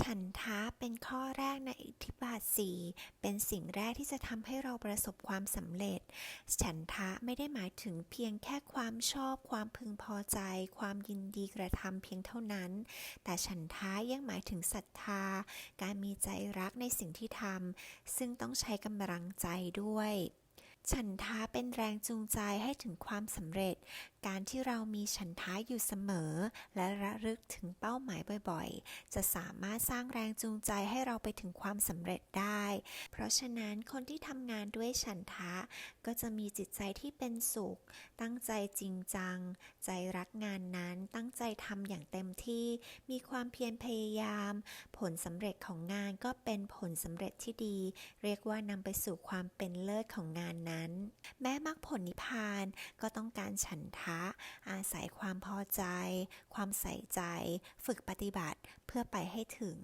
ฉันทะเป็นข้อแรกในอิทธิบาทสี่เป็นสิ่งแรกที่จะทำให้เราประสบความสำเร็จ ฉันทะไม่ได้หมายถึงเพียงแค่ความชอบ ความพึงพอใจ ความยินดีกระทำเพียงเท่านั้น แต่ฉันทะยังหมายถึงศรัทธา การมีใจรักในสิ่งที่ทำซึ่งต้องใช้กำลังใจด้วย ฉันทะเป็นแรงจูงใจให้ถึงความสำเร็จ การที่เรามีฉันทะอยู่เสมอ และระลึกถึงเป้าหมายบ่อยๆ จะสามารถสร้างแรงจูงใจให้เราไปถึงความสำเร็จได้ เพราะฉะนั้นคนที่ทำงานด้วยฉันทะก็จะมีจิตใจที่เป็นสุข ตั้งใจจริงจัง ใจรักงานนั้นต ทำอย่างเต็มที่ มีความเพียรพยายาม ผลสำเร็จของงานก็เป็นผลสำเร็จที่ดี เรียกว่านำไปสู่ความเป็นเลิศของงานนั้น แม้มรรคผลนิพพานก็ต้องการฉันทะ อาศัยความพอใจ ความใส่ใจ ฝึกปฏิบัติเพื่อไปให้ถึง